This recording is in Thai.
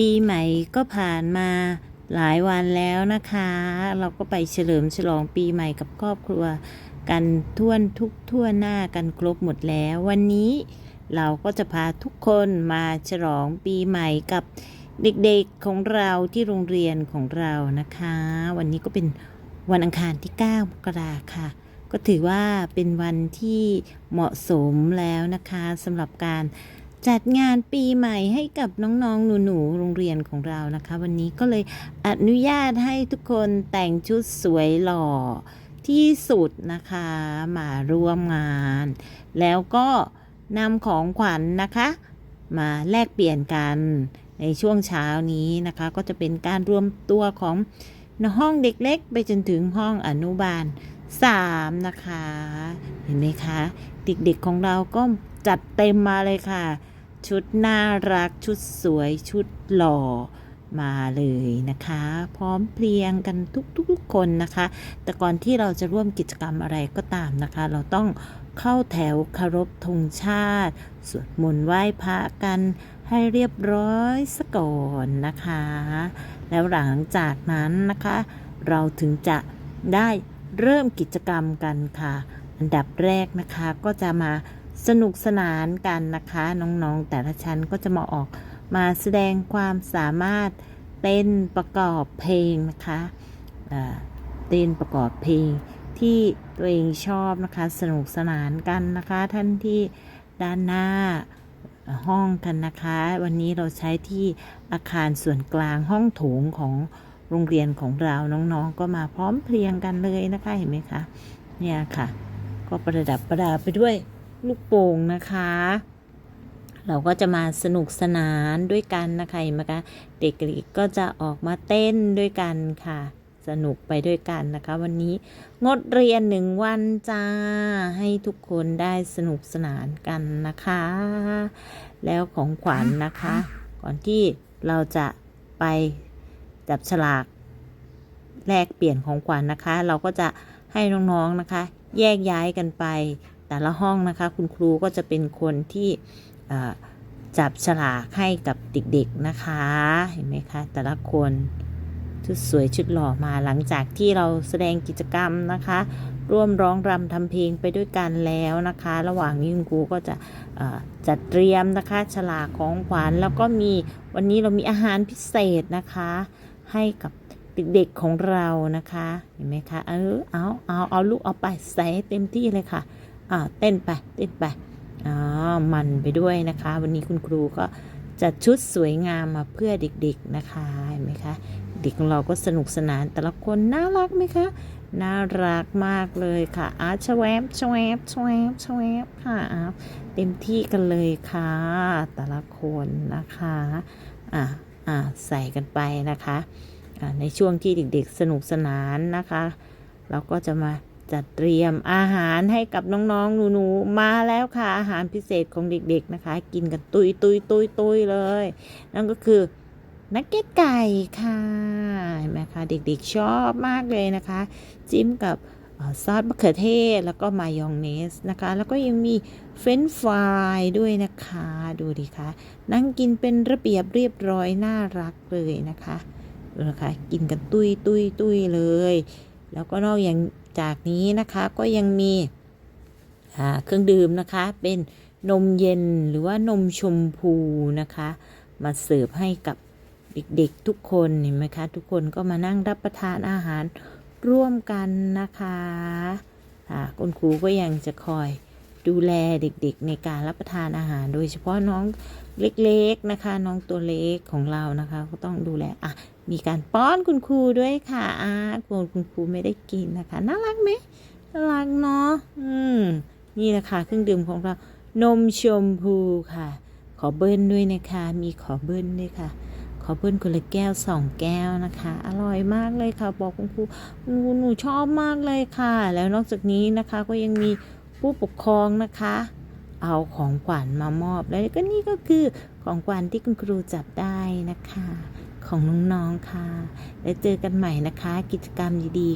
ปีใหม่ก็ผ่านมาหลายวันแล้วนะคะ เราก็ไปเฉลิมฉลองปีใหม่กับครอบครัว กันทั่วนทุกทั่วหน้ากันครบหมดแล้ว วันนี้เราก็จะพาทุกคนมาฉลองปีใหม่กับเด็กๆของเราที่โรงเรียนของเรานะคะ วันนี้ก็เป็นวันอังคารที่ 9 มกราค่ะ ก็ถือว่าเป็นวันที่เหมาะสมแล้วนะคะสำหรับการ จัดงานปีใหม่ให้กับน้องๆ หนูๆ โรงเรียนของเรานะคะ วันนี้ก็เลยอนุญาตให้ทุกคนแต่งชุดสวยหล่อที่สุดนะคะ มาร่วมงาน แล้วก็นำของขวัญนะคะ มาแลกเปลี่ยนกันในช่วงเช้านี้นะคะ ก็จะเป็นการรวมตัวของห้องเด็กเล็กไปจนถึงห้องอนุบาล 3 นะคะ เห็นไหมคะ เด็กๆของเราก็จัดเต็มมาเลยค่ะ ชุดน่ารักชุดสวยชุดหล่อมาเลยนะคะ พร้อมเพรียงกันทุกๆคนนะคะ แต่ก่อนที่เราจะร่วมกิจกรรมอะไรก็ตามนะคะ เราต้องเข้าแถวคารพธงชาติ สวดมนต์ไหว้พระกันให้เรียบร้อยซะก่อนนะคะ แล้วหลังจากนั้นนะคะ เราถึงจะได้เริ่มกิจกรรมกันค่ะ อันดับแรกนะคะก็จะมา สนุกสนานกันนะคะ น้องๆ แต่ละชั้นก็จะมาออกมาแสดงความสามารถเต้นประกอบเพลงนะคะเต้นประกอบเพลงที่ตัวเองชอบนะคะ สนุกสนานกันนะคะ ท่านที่ด้านหน้าห้องกันนะคะ วันนี้เราใช้ที่อาคารส่วนกลางห้องโถงของโรงเรียนของเราน้องๆ ก็มาพร้อมเพรียงกันเลยนะคะเห็นไหมคะ เนี่ยค่ะ ก็ประดับประดาไปด้วย ลูกโป่งนะคะ เราก็จะมาสนุกสนานด้วยกันนะคะเห็นไหมคะเด็กๆก็จะออกมาเต้นด้วยกันค่ะ สนุกไปด้วยกันนะคะ วันนี้งดเรียนหนึ่งวันจ้า ให้ทุกคนได้สนุกสนานกันนะคะ แล้วของขวัญนะคะ ก่อนที่เราจะไปจับฉลากแลกเปลี่ยนของขวัญนะคะ เราก็จะให้น้องๆนะคะ แยกย้ายกันไป แต่ละห้องนะคะคุณครูก็จะเป็นคนที่จับฉลากให้กับเด็กๆนะคะเห็นไหมคะแต่ละคนชุดสวยชุดหล่อมาหลังจากที่เราแสดงกิจกรรมนะคะ ร่วมร้องรำทำเพลงไปด้วยกันแล้วนะคะ ระหว่างนี้คุณครูก็จะจัดเตรียมนะคะฉลากของขวัญแล้วก็มีวันนี้เรามีอาหารพิเศษนะคะ ให้กับเด็กๆของเรานะคะเห็นไหมคะเออเอาเอาเอาลูกเอาไปใส่ให้เต็มที่เลยค่ะ อ่าเต้นไปเต้นไปอ่ามันไปด้วยนะคะ วันนี้คุณครูก็จัดชุดสวยงามมาเพื่อเด็กๆนะคะเห็นไหมคะ เด็กของเราก็สนุกสนานแต่ละคนน่ารักไหมคะน่ารักมากเลยค่ะอาชแวบชแวบชแวบชแวบค่ะเต็มที่กันเลยค่ะ แต่ละคนนะคะอ่าอ่าใส่กันไปนะคะในช่วงที่เด็กๆสนุกสนานนะคะ เราก็จะมา จัดเตรียมอาหารให้กับน้องๆหนูๆมาแล้วค่ะอาหารพิเศษของเด็กๆนะคะ กินกันตุยตุยตุยตุยเลย นั่นก็คือนักเก็ตไก่ค่ะเห็นไหมคะเด็กๆชอบมากเลยนะคะ จิ้มกับอซอสมะเขือเทศแล้วก็มายองเนสนะคะ แล้วก็ยังมีเฟรนฟรายด้วยนะคะ ดูดิคะนั่งกินเป็นระเบียบเรียบร้อยน่ารักเลยนะคะนะคะ กินกันตุยตุยตุยเลย แล้วก็นอกอย่าง จากนี้นะคะก็ยังมีเครื่องดื่มนะคะเป็นนมเย็นหรือว่านมชมพูนะคะ มาเสิร์ฟให้กับเด็กๆทุกคนเห็นไหมคะ ทุกคนก็มานั่งรับประทานอาหารร่วมกันนะคะคุณครูก็ยังจะคอย ดูแลเด็กๆในการรับประทานอาหาร โดยเฉพาะน้องเล็กๆนะคะ น้องตัวเล็กของเรานะคะ ก็ต้องดูแลอะมีการป้อนคุณครูด้วยค่ะอ่ากลัวคุณครูไม่ได้กินนะคะ น่ารักไหมน่ารักเนาะอืมนี่แหละคะเครื่องดื่มของเรานมชมพูค่ะ ขอเบิ้ลด้วยนะคะ มีขอเบิ้ลด้วยค่ะ ขอเบิ้ลคนละแก้วสองแก้วนะคะ อร่อยมากเลยค่ะ บอกคุณครูคุณครูหนูชอบมากเลยค่ะ แล้วนอกจากนี้นะคะก็ยังมี ผู้ปกครองนะคะ เอาของขวัญมามอบ แล้วก็นี่ก็คือของขวัญที่คุณครูจับได้นะคะ ของน้องๆค่ะ แล้วเจอกันใหม่นะคะ กิจกรรมดีๆ